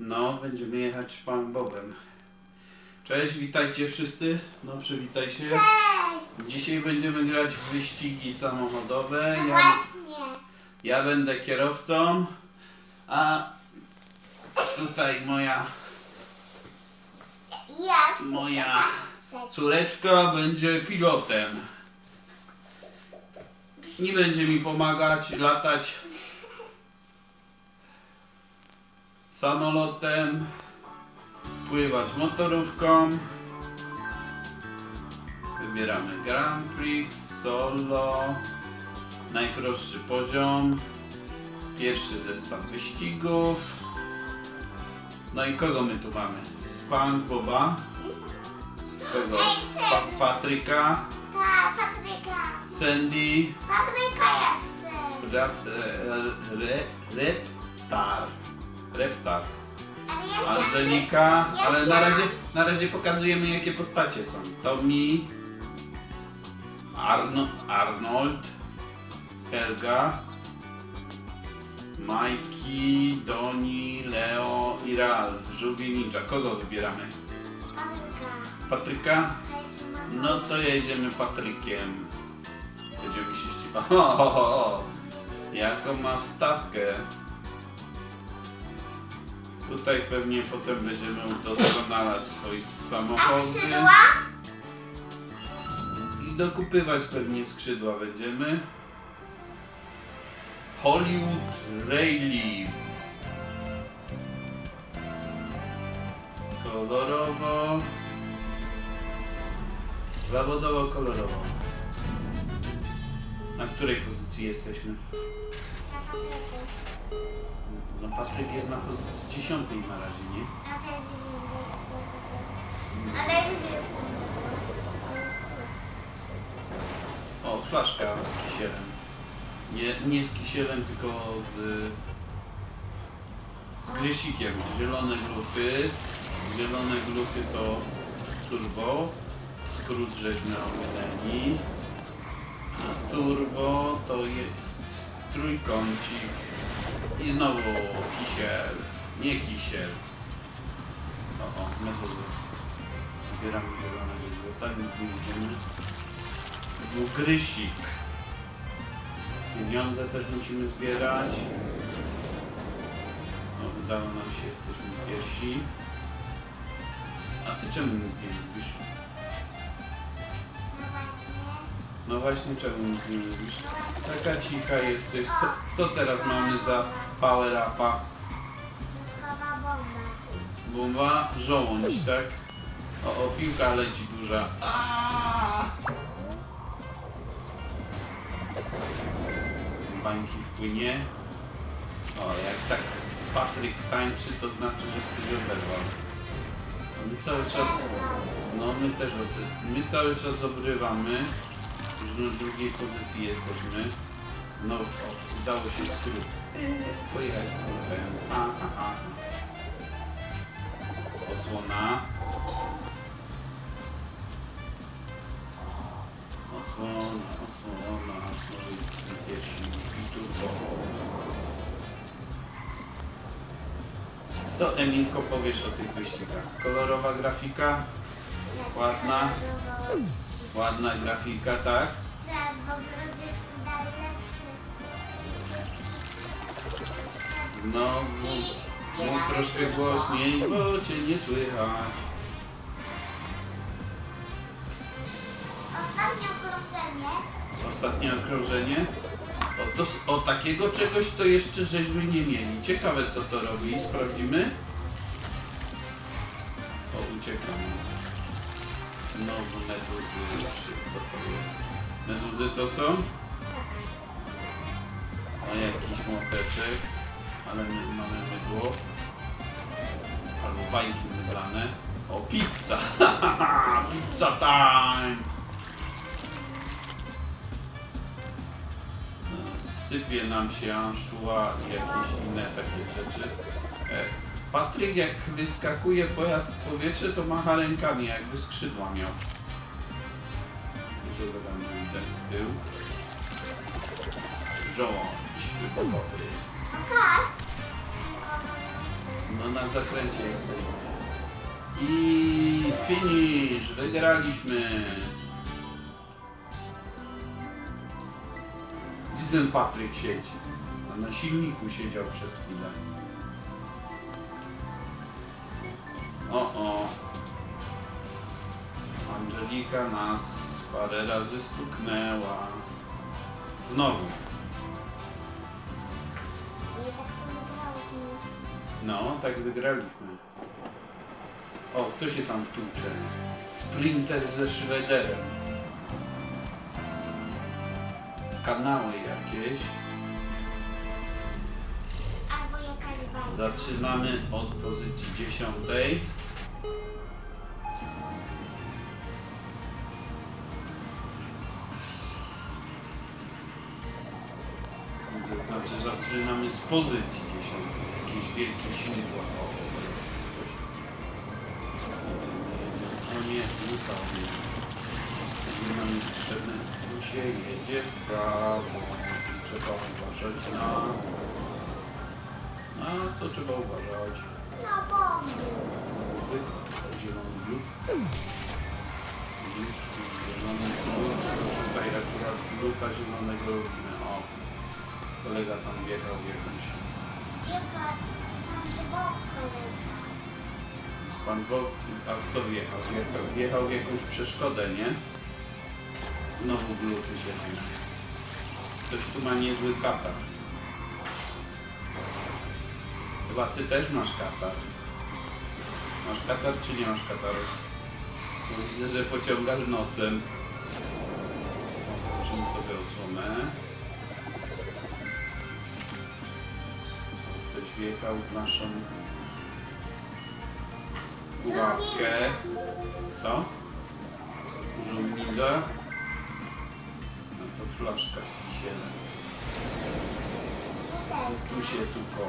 No, będziemy jechać Pan Bobem. Cześć, witajcie wszyscy. No, przywitaj się. Cześć! Dzisiaj będziemy grać w wyścigi samochodowe. No Ja, właśnie. ja będę kierowcą, a tutaj moja Ja Moja córeczka będzie pilotem. Nie będzie mi pomagać latać samolotem, pływać motorówką. Wybieramy Grand Prix, Solo, najprostszy poziom, pierwszy zestaw wyścigów. No i kogo my tu mamy? Spank Boba, kogo? Pa Patryka, Patryka. Sandy, Patryka ja chcę. Rap, e, re, Reptar, Reptar. Angelika, ale na razie, na razie pokazujemy jakie postacie są. Tommy, Arno, Arnold, Helga, Mikey, Doni, Leo i Ralf, Żółwie Ninja. Kogo wybieramy? Patryka. No to jedziemy Patrykiem. Będziemy się ścigać. O, o, o, o. Jaką ma wstawkę? Tutaj pewnie potem będziemy udoskonalać swoje samochody. I dokupywać pewnie skrzydła będziemy. Hollywood Rayleigh. Kolorowo. Zawodowo kolorowo. Na której pozycji jesteśmy? No Patryk jest na pozycji dziesiątej na razie, nie? Ale jest O, flaszka z kisielem. Nie, nie z kisielem, tylko z, z grysikiem. Zielone gluty. Zielone gluty to turbo. Skrót ominęli. A turbo to jest trójkącik. I znowu kisiel. Nie kisiel. O, o, metodę. Zbieramy zielonego gluta, nic nie widzimy. Był grysik. Pieniądze też musimy zbierać. No, udało nam się, jesteśmy pierwsi. A ty czemu nic nie mówisz? No właśnie. Czemu nie mówisz? Taka cicha jesteś. Co, co teraz mamy za power upa? Bomba. Bomba, żołądź, tak? O, o, piłka leci duża. Aaaa! Bańki wpłynie. O, jak tak Patryk tańczy, to znaczy, że ktoś oberwał. My cały czas, no my też, my cały czas obrywamy. Już na drugiej pozycji jesteśmy. No, o, udało się skrót. Pojechać ha, ha. Osłona. Osłona, osłona, osłona, pierwszy turbo. Co Emilko powiesz o tych wyścigach? Kolorowa grafika, Ładna. Ładna grafika, tak? Tak, bo gruby jest najlepszy. No, mów, mów troszkę głośniej, bo cię nie słychać. Ostatnie okrążenie. Ostatnie okrążenie. O, to, o takiego czegoś to jeszcze żeśmy nie mieli. Ciekawe co to robi. Sprawdzimy. O, uciekamy. Znowu meduzy. Co to jest? Meduzy to są? O, jakiś młoteczek. Ale my mamy mydło. Albo bańki wybrane. O, pizza! pizza time! sypie nam się anszua i jakieś inne takie rzeczy. E, Patryk jak wyskakuje pojazd w powietrze, to macha rękami, jakby skrzydła miał. Dużo tam widać z tyłu. Żołądź wybuchowy. No na zakręcie jesteśmy. I finish! Wygraliśmy! Gdzie ten Patryk siedzi? A na silniku siedział przez chwilę. O, o. Angelika nas parę razy stuknęła. Znowu. Tak to. No, tak wygraliśmy. O, kto się tam tłucze? Sprinter ze Shredderem. Kanały jakieś. Zaczynamy od pozycji dziesiątej. To znaczy zaczynamy z pozycji dziesiątej. Jakieś wielkie śmigło. O, coś. O nie, luka o nie. Nie mamy potrzebne. Tu się jedzie w prawo. Trzeba uważać na... A co trzeba uważać? No bomby. Zielony. Lód, Zielony lód. Tutaj akurat luka zielonego lubimy. O, kolega tam wjechał w jakąś... Jaka SpongeBob kolega. SpongeBob, a co wjechał? Wjechał, wjechał w jakąś przeszkodę, nie? Znowu gluty zielone. Ktoś tu ma niezły katar. Chyba ty też masz katar. Masz katar czy nie masz kataru? Widzę, że pociągasz nosem. Zobaczymy sobie osłonę. Ktoś wjechał w naszą pułapkę. Co? Urząd ninja? No to flaszka z kisielem. Tu się tuką.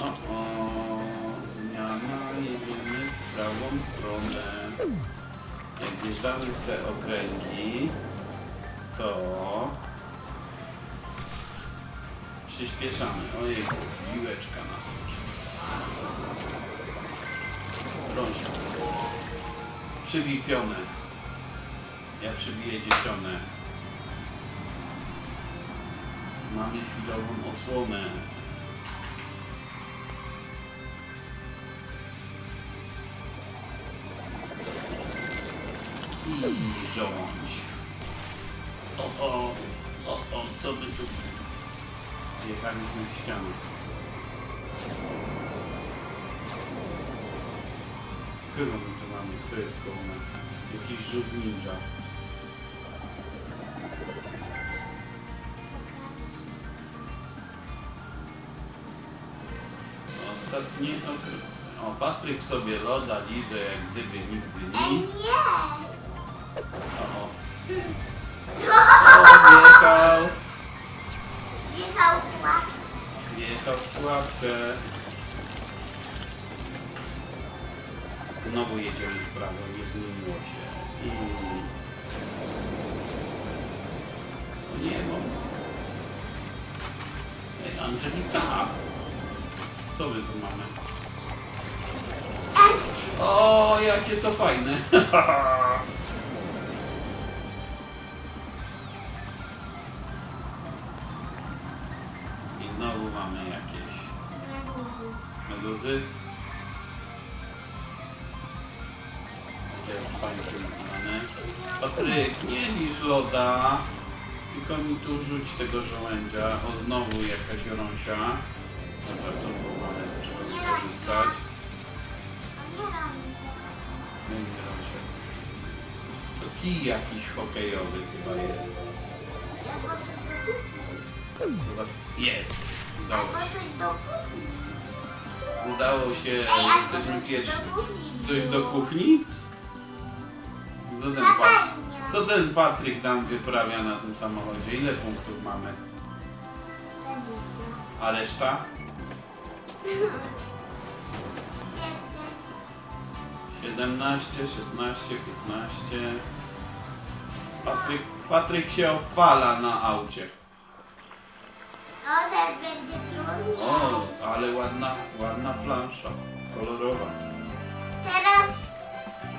O, o, zmiana, jedziemy w prawą stronę. Jak wjeżdżamy w te okręgi, to przyspieszamy. Ojej, piłeczka nas. Rąsia. Przybij pionę. Ja przybiję dziecionę. Mamy chwilową osłonę. I żołądź. O, o, o, o, co by tu... Jechaliśmy w ścianę. Kogo my tu mamy? Kto jest koło nas? Jakiś rzut ninja. Ostatni okres. O, Patryk sobie loda liże jak gdyby nigdy nic. nie! O, o. O, wjechał. Wjechał w pułapkę. Znowu jedziemy w prawo, nie zmieniło się. I... O nie, bo... Ej, Angelika! Co my tu mamy? O, jakie to fajne! I znowu mamy jakieś Meduzy. meduzy. Takie fajnie wykonane. Patryk, nie liż loda, tylko mi tu rzuć tego żołędzia. O, znowu jakaś rąsia. Dobra, to skorzystać. A nie robi się. Nie wiem, rąsia. To kij jakiś hokejowy chyba jest. Albo coś do kuchni. Zobacz. Jest! Udało Albo się. coś do kuchni. Udało się Ej, albo jesteśmy coś do kuchni. Coś do kuchni? Co ten, pa- Patelnia. co ten Patryk tam wyprawia na tym samochodzie? Ile punktów mamy? 20. A reszta? Świetnie. 17, 16, 15. Patryk, Patryk się opala na aucie. O, teraz będzie trudniej. O, ale ładna, ładna plansza. Kolorowa. Teraz,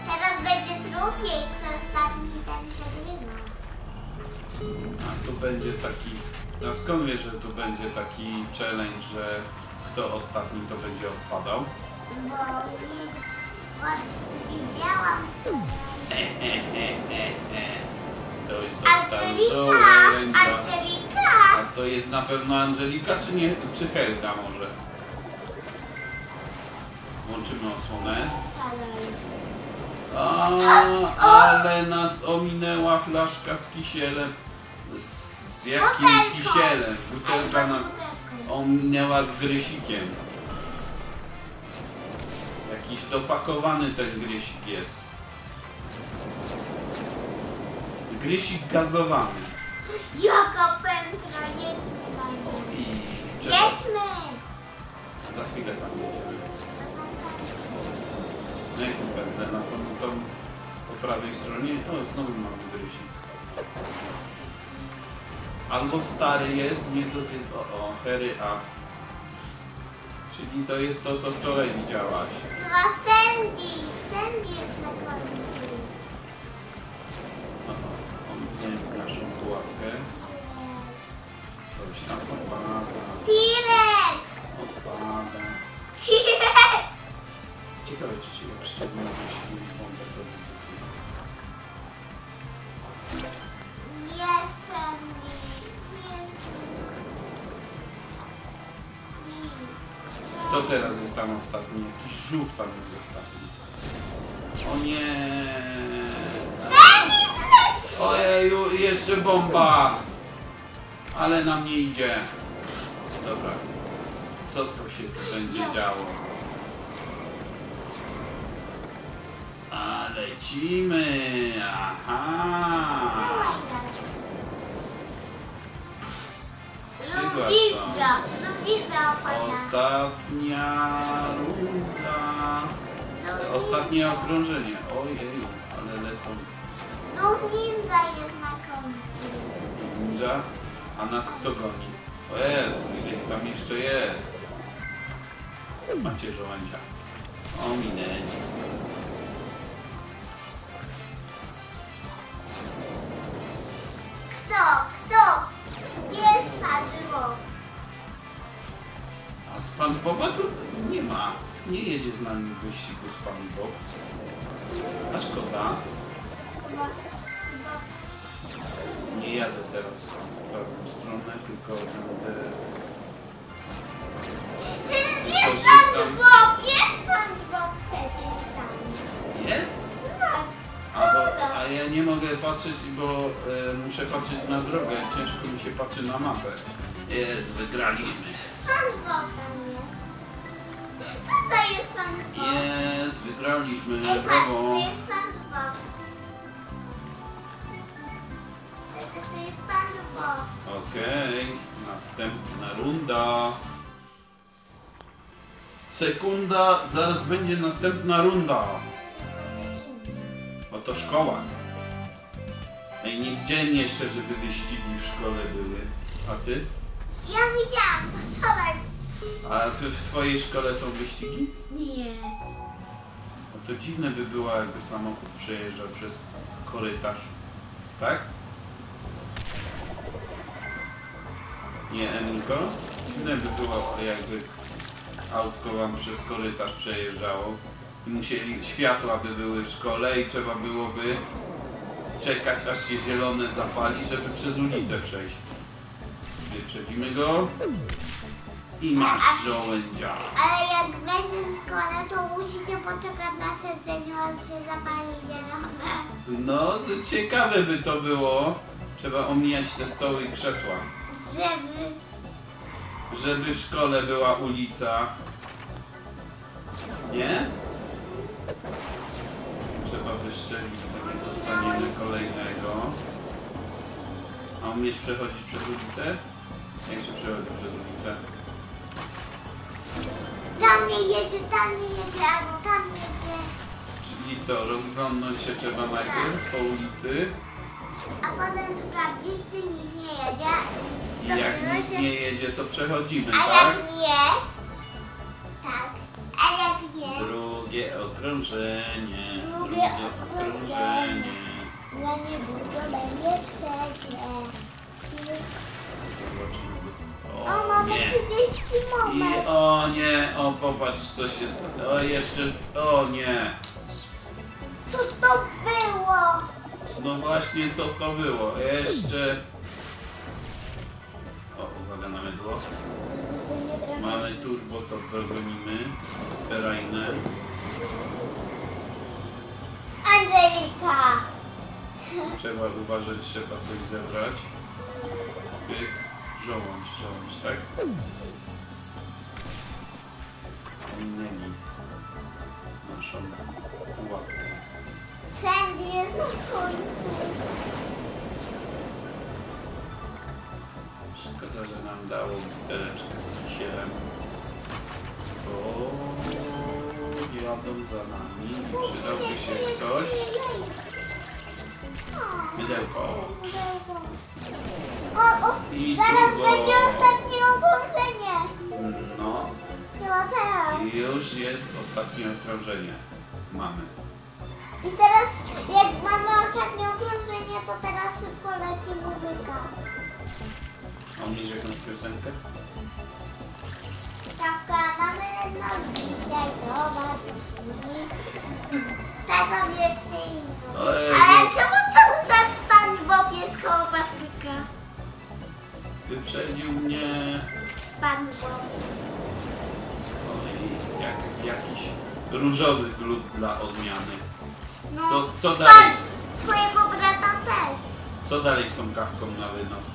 teraz będzie trudniej. Kto ostatni ten przegrywa. A tu będzie taki... No skąd wiesz, że tu będzie taki challenge, że kto ostatni to będzie odpadał? Bo widziałam. To jest dostał Angelika! A to jest na pewno Angelika, czy nie? Czy Helga może? Włączymy osłonę. A, ale nas ominęła flaszka z kisielem. Z jakim Butelką. kisielem? Butelka nas. Ominęła z grysikiem. Jakiś dopakowany ten grysik jest. Grysik gazowany. Jaka pętla, jedźmy na. I trzeba, Jedźmy! za chwilę tam jedziemy. No jak tu będę? Na tą, tą po prawej stronie? O, znowu mamy grysik. Albo stary jest, nie do zjed... O, o, Harry A. Czyli to jest to, co wczoraj widziałaś. Chyba Sandy. Sandy jest na końcu. O, o, ominęli naszą pułapkę. Coś tam odpada, T-Rex! odpada. To teraz jest tam ostatni, jakiś żółw tam jest ostatni. O nie! Ojeju, jeszcze bomba! Ale nam nie idzie. Dobra. Co tu się tu będzie działo? A lecimy! Aha! Opada. Ostatnia runda. Ostatnie okrążenie. Ojej, ale lecą Znów ninja jest na końcu. ninja. A nas kto goni? O Jezu, ile tam jeszcze jest? Macie żołędzia. O, minęli. Kto? Pan Boba tu nie ma. Nie jedzie z nami w wyścigu z Pan Bob. A szkoda. Chyba, chyba Nie jadę teraz w prawą stronę, tylko będę... Przecież jest Wykorzystam. SpongeBob! Jest SpongeBob przecież tam. Jest? Tak. A, bo, a ja nie mogę patrzeć, bo e, muszę patrzeć na drogę. Ciężko mi się patrzy na mapę. Jest, wygraliśmy. SpongeBob tam jest. Tutaj jest SpongeBob. Jest, wygraliśmy. Ej, patrz, Brawo. tu jest SpongeBob. Przecież to jest SpongeBob. Okej, następna runda. Sekunda, zaraz będzie następna runda. Oto szkoła. Ej, nie widziałem jeszcze, żeby wyścigi w szkole były. A ty? Ja widziałam to wczoraj. A ty w twojej szkole są wyścigi? Nie. No to dziwne by było, jakby samochód przejeżdżał przez korytarz. Tak? Nie, Emilko? Dziwne by było, jakby autko wam przez korytarz przejeżdżało i musieli, światła by były w szkole i trzeba byłoby czekać, aż się zielone zapali, żeby przez ulicę przejść. Wyprzedzimy go i masz żołędzia. Ale jak będzie w szkole, to musicie poczekać na sedzeniu, aż się zapali zielone. No, to ciekawe by to było. Trzeba omijać te stoły i krzesła. Żeby... Żeby w szkole była ulica. Nie? Trzeba wystrzelić, to nie dostaniemy kolejnego. A umiesz przechodzić przez ulicę? Jak się przez ulicę? Tam nie jedzie, tam nie jedzie, albo tam jedzie. Czyli co, rozglądnąć się trzeba najpierw po ulicy. A potem sprawdzić, czy nic nie jedzie. I jak Dopiero nikt się- nie jedzie, to przechodzimy, A tak? jak nie? Tak. A jak nie? Drugie okrążenie. Drugie Drugie okrążenie. okrążenie. Ja niedługo będzie trzecie. O, O mamy nie. 30 I moment. o nie, o popatrz co się stało. O jeszcze, o nie. Co to było? No właśnie co to było? Jeszcze. O, uwaga na mydło. Mamy turbo, to dogonimy. Ferajne. Angelika. Trzeba uważać, trzeba coś zebrać. Pyk, żołądź, żołądź, tak? Minęli naszą pułapkę. Sandy jest na końcu. Szkoda, że nam dało buteleczkę z kisielem. Bo jadą za nami i przydałby się ktoś. Mydełko. O, o, I zaraz turbo. będzie ostatnie okrążenie. No, Chyba teraz. i już jest ostatnie okrążenie. Mamy. I teraz, jak mamy ostatnie okrążenie, to teraz szybko leci muzyka. A umiesz jakąś piosenkę? Zagadamy no dzisiaj do was Tego wierszy inną. Ojej. Ale czemu cały czas Pan Bob jest koło Patryka? Wyprzedził mnie. Pan Bob. Oj, jak, jakiś różowy glut dla odmiany. No, Co- co z dalej? Twojego brata też. Co dalej z tą kawką na wynos?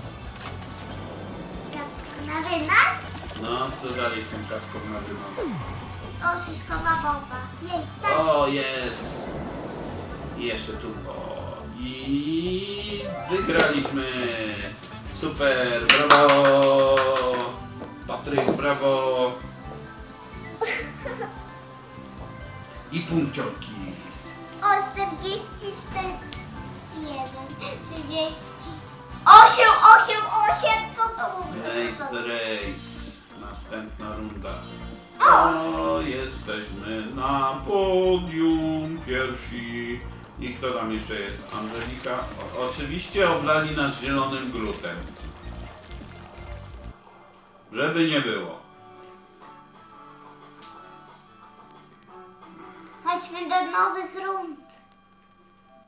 Na wynas? No, co dalej z tą kawką na wynos? O, szyszkowa bomba. Jej, tak. O, jest! I jeszcze tu. O, I wygraliśmy! Super! Brawo! Patryk, brawo! I punkciorki. O, 40, 41, 30. 8, 8, 8, co to mówię? Next race. Następna runda. O, jesteśmy na podium pierwsi. I kto tam jeszcze jest? Angelika. O, oczywiście oblali nas zielonym glutem. Żeby nie było. Chodźmy do nowych rum.